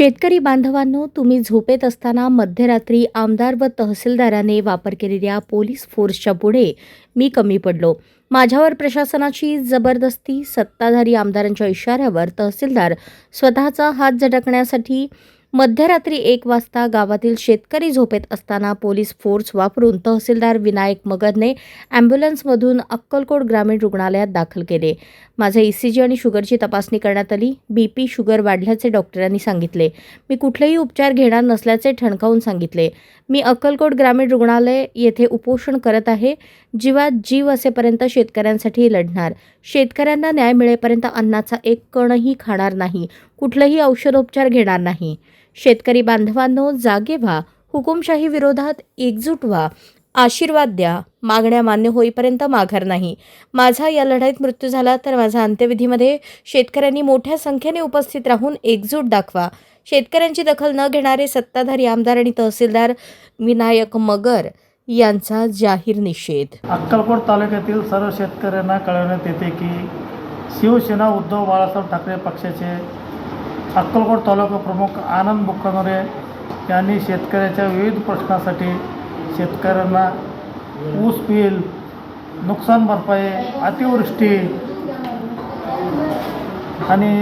शेतकरी बांधवांनो तुम्ही झोपेत असताना मध्यरात्री आमदार व तहसीलदाराने वापर केलेल्या पोलीस फोर्सच्या पुढे मी कमी पडलो. माझ्यावर प्रशासनाची जबरदस्ती सत्ताधारी आमदारांच्या इशाऱ्यावर तहसीलदार स्वतःचा हात झटकण्यासाठी मध्यरात्री एक वाजता गावातील शेतकरी झोपेत असताना पोलीस फोर्स वापरून तहसीलदार विनायक मगरने ॲम्ब्युलन्समधून अक्कलकोट ग्रामीण रुग्णालयात दाखल केले. माझे ई सी जी आणि शुगरची तपासणी करण्यात आली. बी पी शुगर वाढल्याचे डॉक्टरांनी सांगितले. मी कुठलेही उपचार घेणार नसल्याचे ठणकावून सांगितले. मी अक्कलकोट ग्रामीण रुग्णालय येथे उपोषण करत आहे. जीवात जीव असेपर्यंत शेतकऱ्यांसाठी लढणार. शेतकऱ्यांना न्याय मिळेपर्यंत अन्नाचा एक कणही खाणार नाही. कुठलंही औषधोपचार घेणार नाही. शेतकरी बांधवांनो जागे व्हा. हुकुमशाही विरोधात एकजूट व्हा. आशीर्वाद द्या. मागण्या मान्य होईपर्यंत माघार नाही. माझा या लढाईत मृत्यू झाला तर माझा अंत्यविधीमध्ये शेतकऱ्यांनी मोठ्या संख्येने उपस्थित राहून एकजूट दाखवा. शेतकऱ्यांची दखल न घेणारे सत्ताधारी आमदार आणि तहसीलदार विनायक मगर यांचा जाहीर निषेध. अक्कलकोट तालुक्यातील सर्व शेतकऱ्यांना कळवण्यात येते की शिवसेना उद्धव बाळासाहेब ठाकरे पक्षाचे अक्कलकोट तालुका प्रमुख आनंद बुक्कानोरे यांनी शेतकऱ्याच्या विविध प्रश्नासाठी शेतकऱ्यांना ऊस बिल नुकसान भरपाई अतिवृष्टी आणि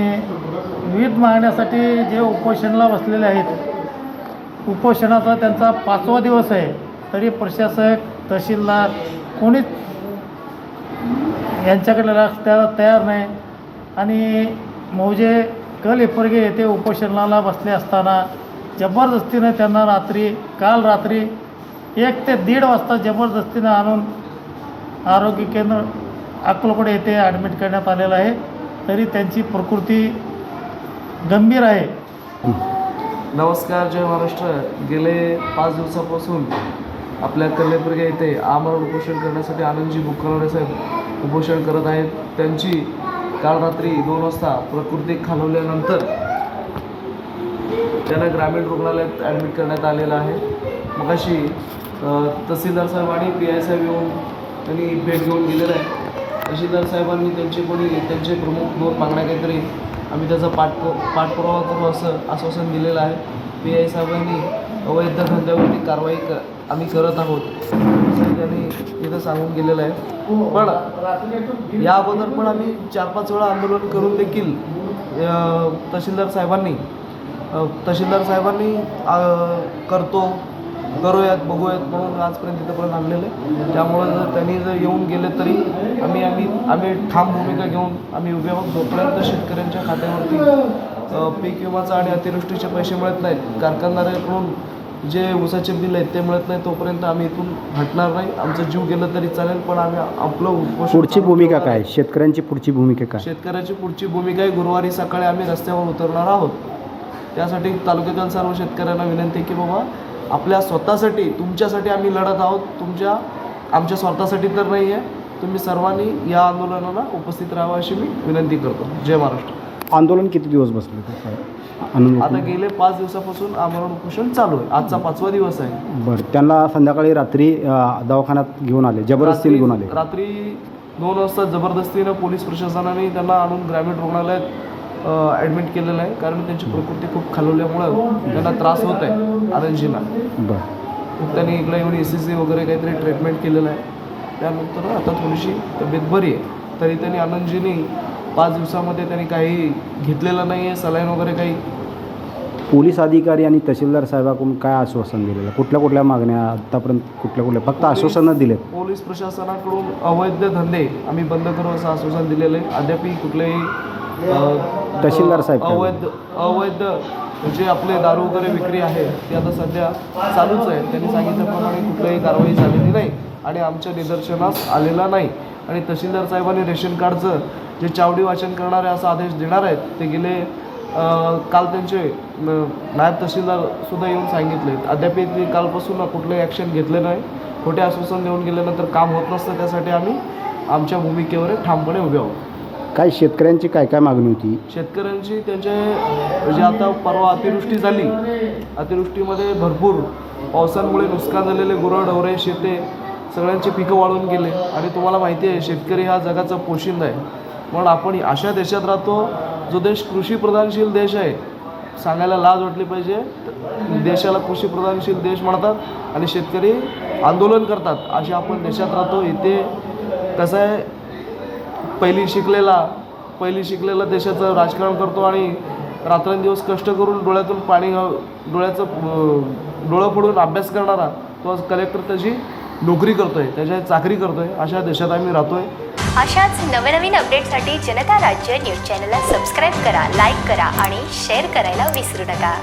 विविध मागण्यासाठी जे उपोषणाला बसलेले आहेत उपोषणाचा त्यांचा पाचवा दिवस आहे. तरी प्रशासक तहसीलदार कोणीच यांच्याकडे लक्ष द्यायला तयार नाही. आणि मौजे कल हिप्परगे येथे उपोषणाला बसले असताना जबरदस्तीनं त्यांना रात्री काल रात्री एक ते दीड वाजता जबरदस्तीनं आणून आरोग्य केंद्र अक्कलकोट येथे ॲडमिट करण्यात आलेलं आहे. तरी त्यांची प्रकृती गंभीर आहे. नमस्कार जय महाराष्ट्र. गेले पाच दिवसापासून आपल्या कल्लेपर्गे येथे आमरण उपोषण करण्यासाठी आनंदजी बुक्कनवरे साहेब उपोषण करत आहेत. त्यांची काल रात्री दोन वाजता प्रकृती खालवल्यानंतर त्यांना ग्रामीण रुग्णालयात ॲडमिट करण्यात आलेलं आहे. मग अशी तहसीलदार साहेब आणि पी आय साहेब येऊन त्यांनी भेट घेऊन दिलेलं आहे. तहसीलदार साहेबांनी त्यांचे कोणी त्यांचे प्रमुख दोन मागण्या काहीतरी आम्ही त्याचा पाठ पाठपुरावा करू असं आश्वासन दिलेलं आहे. पी आय साहेबांनी अवैध धंद्यावरती कारवाई क आम्ही करत आहोत. असं त्यांनी तिथं सांगून गेलेलं आहे. पण या अगोदर पण आम्ही चार पाच वेळा आंदोलन करून देखील तहसीलदार साहेबांनी तहसीलदार साहेबांनी करतो करूयात बघूयात म्हणून आजपर्यंत तिथंपर्यंत आणलेलं आहे. त्यामुळं जर त्यांनी जर येऊन गेले तरी आम्ही आम्ही आम्ही ठाम भूमिका घेऊन आम्ही उभे आहोत. जोपर्यंत शेतकऱ्यांच्या खात्यावरती पीक विमाचा आणि अतिवृष्टीचे पैसे मिळत नाहीत कारखानदाराकडून जे ऊसाचे बिल आहेत ते मिळत नाही तोपर्यंत आम्ही इथून हटणार नाही. आमचं जीव गेलं तरी चालेल पण आम्ही आपलं उपोषण पुढची भूमिका काय. शेतकऱ्यांची पुढची भूमिका काय? शेतकऱ्याची पुढची भूमिका आहे गुरुवारी सकाळी आम्ही रस्त्यावर उतरणार आहोत. त्यासाठी तालुक्यातील सर्व शेतकऱ्यांना विनंती आहे की बाबा आपल्या स्वतःसाठी तुमच्यासाठी आम्ही लढत आहोत. तुमच्या आमच्या स्वार्थासाठी तर नाही आहे तुम्ही सर्वांनी या आंदोलनाला उपस्थित राहावं अशी मी विनंती करतो. जय महाराष्ट्र. आंदोलन किती दिवस बसले आता गेले पाच दिवसापासून आमरण उपोषण चालू आहे. आजचा पाचवा दिवस आहे. बरं त्यांना संध्याकाळी रात्री दवाखान्यात घेऊन आले जबरदस्तीने घेऊन आले. रात्री दोन वाजता जबरदस्तीनं पोलीस प्रशासनाने त्यांना आणून ग्रामीण रुग्णालयात ॲडमिट केलेलं आहे. कारण त्यांची प्रकृती खूप खालवल्यामुळं त्यांना त्रास होत आहे आनंदजींना बरं. त्यांनी इकडे येऊन ए सी सी वगैरे काहीतरी ट्रीटमेंट केलेलं आहे. त्यानंतर आता थोडीशी तब्येत बरी आहे. तरी त्यांनी आनंदजींनी पाच दिवसामध्ये त्यांनी काही घेतलेलं नाही आहे सलाईन वगैरे काही. पोलीस अधिकारी आणि तहसीलदार साहेबाकडून काय आश्वासन दिलेलं? कुठल्या कुठल्या मागण्या आतापर्यंत कुठल्या कुठल्या? फक्त आश्वासनं दिलेत. पोलीस प्रशासनाकडून अवैध धंदे आम्ही बंद करू असं आश्वासन दिलेलं आहे अद्यापही कुठलेही तहसीलदार साहेब अवैध अवैध जे आपले दारू वगैरे विक्री आहे ती आता सध्या चालूच आहे. त्यांनी सांगितल्याप्रमाणे कुठलीही कारवाई झालेली नाही आणि आमच्या निदर्शनास आलेला नाही. आणि तहसीलदार साहेबांनी रेशन कार्डचं जे चावडी वाचन करणारे असा आदेश देणार आहेत ते गेले काल त्यांचे नायब तहसीलदार सुद्धा येऊन सांगितले. अद्याप कालपासून कुठलंही ॲक्शन घेतलं नाही. खोटे आश्वासन देऊन गेल्यानंतर काम होत नसतं त्यासाठी आम्ही आमच्या भूमिकेवर ठामपणे उभे आहोत. काय शेतकऱ्यांची काय काय मागणी होती? शेतकऱ्यांची त्यांचे म्हणजे आता परवा अतिवृष्टी झाली. अतिवृष्टीमध्ये भरपूर पावसांमुळे नुकसान झालेले गुरंढवरे शेते सगळ्यांचे पिकं वाढून गेले. आणि तुम्हाला माहिती आहे शेतकरी हा जगाचा पोशिंदा आहे. म्हणून आपण अशा देशात राहतो जो देश कृषीप्रधानशील देश आहे. सांगायला लाज वाटली पाहिजे. देशाला कृषीप्रधानशील देश म्हणतात आणि शेतकरी आंदोलन करतात. अशा आपण देशात राहतो. इथे कसं आहे पहिली शिकलेला पहिली शिकलेला देशाचं राजकारण करतो आणि रात्रंदिवस कष्ट करून डोळ्यातून पाणी डोळ्याचं डोळं फोडून अभ्यास करणारा तो आज कलेक्टर त्याची नोकरी करतोय त्याच्या चाकरी करतोय अशा देशात आम्ही राहतोय. अशाच नवनवीन अपडेटसाठी जनता राज्य न्यूज चॅनलला सबस्क्राईब करा लाईक करा आणि शेअर करायला विसरू नका.